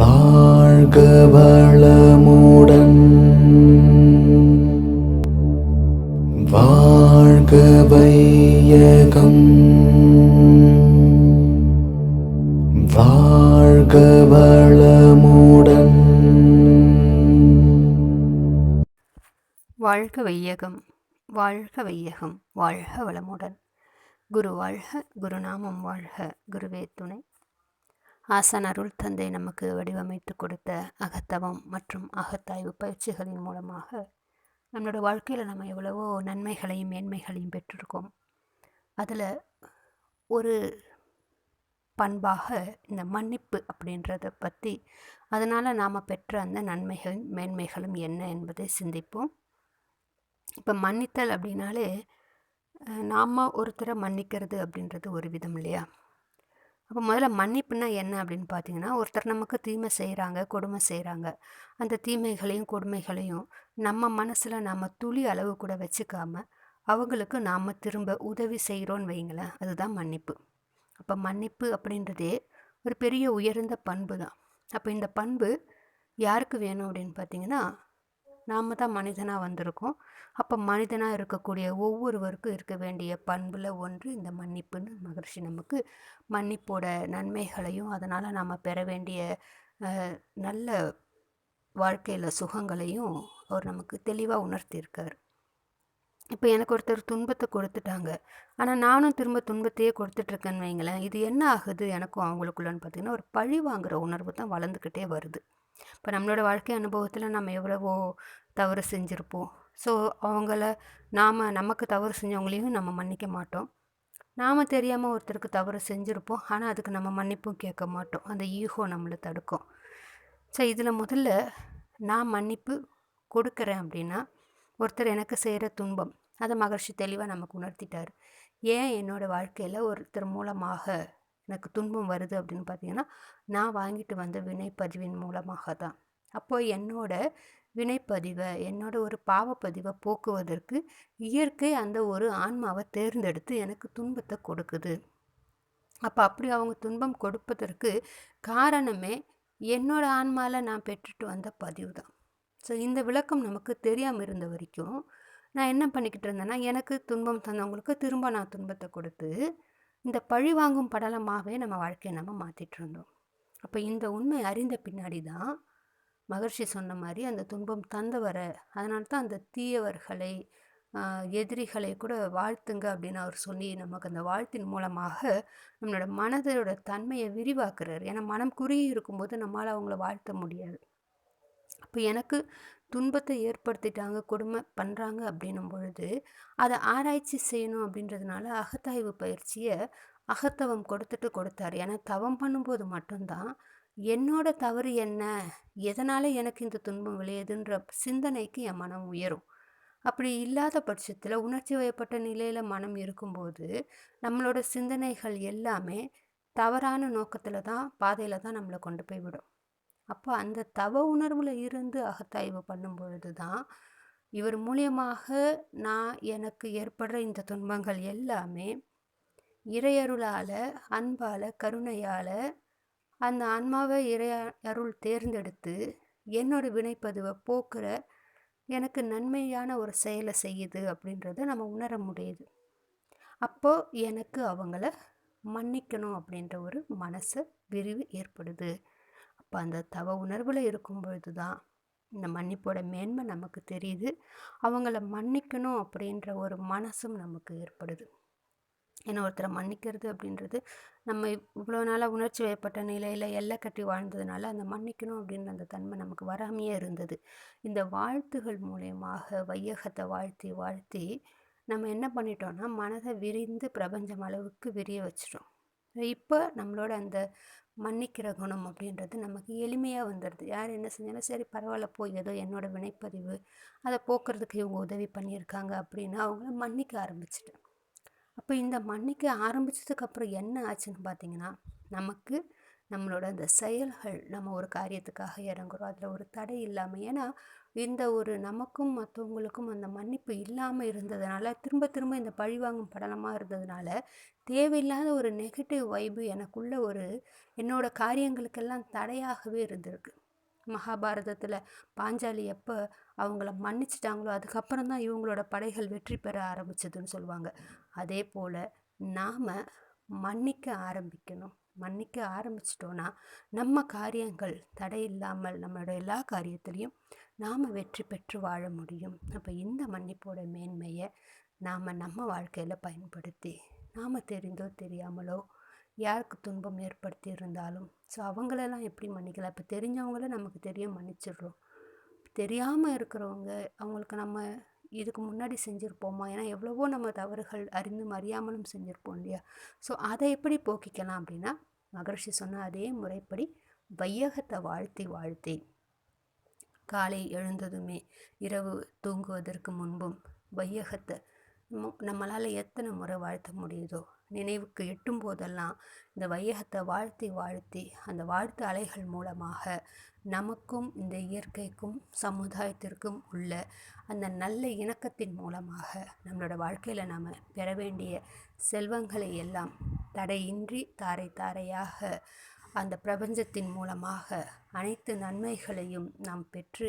வாழ்க வளமுடன். வாழ்க வையகம். வாழ்க வளமுடன். வாழ்க வையகம். வாழ்க வையகம். வாழ்க வளமுடன். குரு வாழ்க குருநாமம் வாழ்க. குருவே துணை. ஆசான் அருள் தந்தை நமக்கு வடிவமைத்து கொடுத்த அகத்தவம் மற்றும் அகத்தாய்வு பயிற்சிகளின் மூலமாக நம்மளோட வாழ்க்கையில் நம்ம எவ்வளவோ நன்மைகளையும் மேன்மைகளையும் பெற்றிருக்கோம். அதில் ஒரு பண்பாக இந்த மன்னிப்பு அப்படின்றத பற்றி அதனால் நாம் பெற்ற அந்த நன்மைகளும் மேன்மைகளும் என்ன என்பதை சிந்திப்போம். இப்போ மன்னித்தல் அப்படின்னாலே நாம் ஒருத்தரை மன்னிக்கிறது அப்படின்றது ஒரு விதம் இல்லையா? அப்போ முதல்ல மன்னிப்புனா என்ன அப்படின்னு பார்த்தீங்கன்னா ஒருத்தர் நமக்கு தீமை செய்கிறாங்க கொடுமை செய்கிறாங்க அந்த தீமைகளையும் கொடுமைகளையும் நம்ம மனசில் நம்ம துளி அளவு கூட வச்சுக்காம அவங்களுக்கு நாம் திரும்ப உதவி செய்கிறோன்னு வைங்களேன் அதுதான் மன்னிப்பு. அப்போ மன்னிப்பு அப்படின்றதே ஒரு பெரிய உயர்ந்த பண்பு தான் அப்போ இந்த பண்பு யாருக்கு வேணும் அப்படின்னு பார்த்தீங்கன்னா நாம் தான் மனிதனாக வந்திருக்கோம். அப்போ மனிதனாக இருக்கக்கூடிய ஒவ்வொருவருக்கும் இருக்க வேண்டிய பண்பில் ஒன்று இந்த மன்னிப்புன்னு. மகர்ஷி நமக்கு. மன்னிப்போட நன்மைகளையும் அதனால் நாம் பெற வேண்டிய நல்ல வாழ்க்கையில் சுகங்களையும் அவர் நமக்கு தெளிவாக உணர்த்தியிருக்கார் இப்போ எனக்கு ஒருத்தர் துன்பத்தை கொடுத்துட்டாங்க. ஆனால் நானும் திரும்ப துன்பத்தையே கொடுத்துட்ருக்கேன்னு வைங்களேன். இது என்ன ஆகுது? எனக்கும் அவங்களுக்குள்ளன்னு பார்த்தீங்கன்னா ஒரு பழி வாங்குகிற உணர்வு தான் வளர்ந்துக்கிட்டே வருது. இப்போ நம்மளோட வாழ்க்கை அனுபவத்தில் நம்ம எவ்வளவோ தவறு செஞ்சுருப்போம். ஸோ அவங்கள நாம் நமக்கு தவறு செஞ்சவங்களையும் நம்ம மன்னிக்க மாட்டோம். நாம் தெரியாமல் ஒருத்தருக்கு தவறு செஞ்சுருப்போம். ஆனால் அதுக்கு நம்ம மன்னிப்பும் கேட்க மாட்டோம். அந்த ஈகோ நம்மளை தடுக்கும். ஸோ இதில் முதல்ல நான் மன்னிப்பு கொடுக்குறேன் அப்படின்னா ஒருத்தர் எனக்கு செய்கிற துன்பம் அதை மகர்ஷி தெளிவாக நமக்கு உணர்த்திட்டார். ஏன் என்னோடய வாழ்க்கையில் ஒருத்தர் மூலமாக எனக்கு துன்பம் வருது அப்படின்னு பார்த்தீங்கன்னா நான் வாங்கிட்டு வந்த வினைப்பதிவின் மூலமாக தான் அப்போது என்னோட வினைப்பதிவை என்னோட ஒரு பாவப்பதிவை போக்குவதற்கு இயற்கை அந்த ஒரு ஆன்மாவை தேர்ந்தெடுத்து எனக்கு துன்பத்தை கொடுக்குது. அப்போ அப்படி அவங்க துன்பம் கொடுப்பதற்கு காரணமே என்னோட ஆன்மாவில் நான் பெற்றுட்டு வந்த பதிவு தான். ஸோ இந்த விளக்கம் நமக்கு தெரியாமல் இருந்த வரைக்கும் நான் என்ன பண்ணிக்கிட்டு இருந்தேன்னா எனக்கு துன்பம் தந்தவங்களுக்கு திரும்ப நான் துன்பத்தை கொடுத்து இந்த பழி வாங்கும் படலமாகவே நம்ம வாழ்க்கையை நம்ம மாற்றிட்டு இருந்தோம். அப்போ இந்த உண்மை அறிந்த பின்னாடி தான் மகர்ஷி சொன்ன மாதிரி அந்த துன்பம் தந்தவரை அதனால தான் அந்த தீயவர்களை எதிரிகளை கூட வாழ்த்துங்க அப்படின்னு அவர் சொல்லி நமக்கு அந்த வாழ்த்தின் மூலமாக நம்மளோட மனதோட தன்மையை விரிவாக்குறாரு. ஏன்னா மனம் குறுகி இருக்கும்போது நம்மளால் அவங்கள வாழ்த்த முடியாது. அப்போ எனக்கு துன்பத்தை ஏற்படுத்திட்டாங்க கொடுமை பண்ணுறாங்க அப்படின்னும் பொழுது அதை ஆராய்ச்சி செய்யணும் அப்படின்றதுனால அகத்தாய்வு பயிற்சியை அகத்தவம் கொடுத்துட்டு கொடுத்தாரு. ஏன்னா தவம் பண்ணும்போது மட்டும்தான் என்னோட தவறு என்ன? எதனால் எனக்கு இந்த துன்பம் விளையுதுன்ற சிந்தனைக்கு என் மனம் உயரும். அப்படி இல்லாத பட்சத்தில் உணர்ச்சி வயப்பட்ட நிலையில் மனம் இருக்கும்போது நம்மளோட சிந்தனைகள் எல்லாமே தவறான நோக்கத்தில் தான் பாதையில் தான் நம்மளை கொண்டு போய் விடும். அப்போ அந்த தவ உணர்வில் இருந்து அகத்தாய்வு பண்ணும் பொழுது தான் இவர் மூலியமாக நான் எனக்கு ஏற்படுற இந்த துன்பங்கள் எல்லாமே இறையருளால் அன்பால் கருணையால் அந்த ஆன்மாவை இறை அருள் தேர்ந்தெடுத்து என்னோட வினைப்பதிவை போக்குற எனக்கு நன்மையான ஒரு செயலை செய்யுது அப்படின்றத நம்ம உணர முடியுது. அப்போது எனக்கு அவங்கள மன்னிக்கணும் அப்படின்ற ஒரு மனசு விரிவு ஏற்படுது. அப்போ அந்த தவ உணர்வில் இருக்கும் பொழுது தான் இந்த மன்னிப்போட மேன்மை நமக்கு தெரியுது. அவங்கள மன்னிக்கணும் அப்படின்ற ஒரு மனசும் நமக்கு ஏற்படுது. ஏன்னா ஒருத்தரை மன்னிக்கிறது அப்படின்றது நம்ம இவ்வளோ நாளாக உணர்ச்சி வயப்பட்ட நிலையில் எல்லை கட்டி வாழ்ந்ததுனால அந்த மன்னிக்கணும் அப்படின்ற அந்த தன்மை நமக்கு வராமையே இருந்தது. இந்த வாழ்த்துகள் மூலயமாக வையகத்தை வாழ்த்தி வாழ்த்தி நம்ம என்ன பண்ணிட்டோம்னா மனதை விரிந்து பிரபஞ்சம் அளவுக்கு விரிய வச்சிட்டோம். இப்போ நம்மளோட அந்த மன்னிக்கிற குணம் அப்படின்றது நமக்கு எளிமையாக வந்துடுது யார் என்ன செஞ்சாலும் சரி பரவாயில்ல போய் ஏதோ என்னோடய வினைப்பதிவு அதை போக்குறதுக்கு இவங்க உதவி பண்ணியிருக்காங்க அப்படின்னு அவங்கள மன்னிக்க ஆரம்பிச்சிட்டேன். அப்போ இந்த மன்னிக்க ஆரம்பித்ததுக்கப்புறம் என்ன ஆச்சுன்னு பார்த்தீங்கன்னா நமக்கு நம்மளோட அந்த செயல்கள் நம்ம ஒரு காரியத்துக்காக இறங்குறோம். அதில் ஒரு தடை இல்லாமல் ஏன்னா இந்த ஒரு நமக்கும் மற்றவங்களுக்கும் அந்த மன்னிப்பு இல்லாமல் இருந்ததுனால திரும்ப திரும்ப இந்த பழிவாங்கும் படலமாக இருந்ததுனால தேவையில்லாத ஒரு நெகட்டிவ் வைப்பு எனக்குள்ள ஒரு என்னோடய காரியங்களுக்கெல்லாம் தடையாகவே இருந்திருக்கு. மகாபாரதத்தில் பாஞ்சாலி எப்போ அவங்கள மன்னிச்சிட்டாங்களோ அதுக்கப்புறம் தான் இவங்களோட படைகள் வெற்றி பெற ஆரம்பிச்சதுன்னு சொல்லுவாங்க. அதே போல் நாம் மன்னிக்க ஆரம்பிக்கணும். மன்னிக்க ஆரம்பிச்சிட்டோன்னா நம்ம காரியங்கள் தடையில்லாமல் நம்மளோட எல்லா காரியத்திலையும் நாம் வெற்றி பெற்று வாழ முடியும். அப்போ இந்த மன்னிப்போட மேன்மையை நாம் நம்ம வாழ்க்கையில் பயன்படுத்தி நாம் தெரிந்தோ தெரியாமலோ யாருக்கு துன்பம் ஏற்படுத்தி இருந்தாலும் ஸோ அவங்களெல்லாம் எப்படி மன்னிக்கலாம் இப்போ தெரிஞ்சவங்கள நமக்கு தெரியும் மன்னிச்சிடுறோம். தெரியாமல் இருக்கிறவங்க அவங்களுக்கு நம்ம இதுக்கு முன்னாடி செஞ்சுருப்போமா? ஏன்னா எவ்வளவோ நம்ம தவறுகள் அறிந்தும் அறியாமலும் செஞ்சுருப்போம் இல்லையா? ஸோ அதை எப்படி போக்கிக்கலாம் அப்படின்னா மகர்ஷி சொன்ன அதே முறைப்படி வையகத்தை வாழ்த்தி வாழ்த்தி காலை எழுந்ததுமே இரவு தூங்குவதற்கு முன்பும் வையகத்தை நம்மளால் எத்தனை முறை வாழ்த்த முடியுதோ நினைவுக்கு எட்டும் போதெல்லாம் இந்த வையகத்தை வாழ்த்தி வாழ்த்தி அந்த வாழ்த்து அலைகள் மூலமாக நமக்கும் இந்த இயற்கைக்கும் சமுதாயத்திற்கும் உள்ள அந்த நல்ல இணக்கத்தின் மூலமாக நம்மளோட வாழ்க்கையில் நாம் பெற வேண்டிய செல்வங்களை எல்லாம் தடையின்றி தாரை தாரையாக அந்த பிரபஞ்சத்தின் மூலமாக அனைத்து நன்மைகளையும் நாம் பெற்று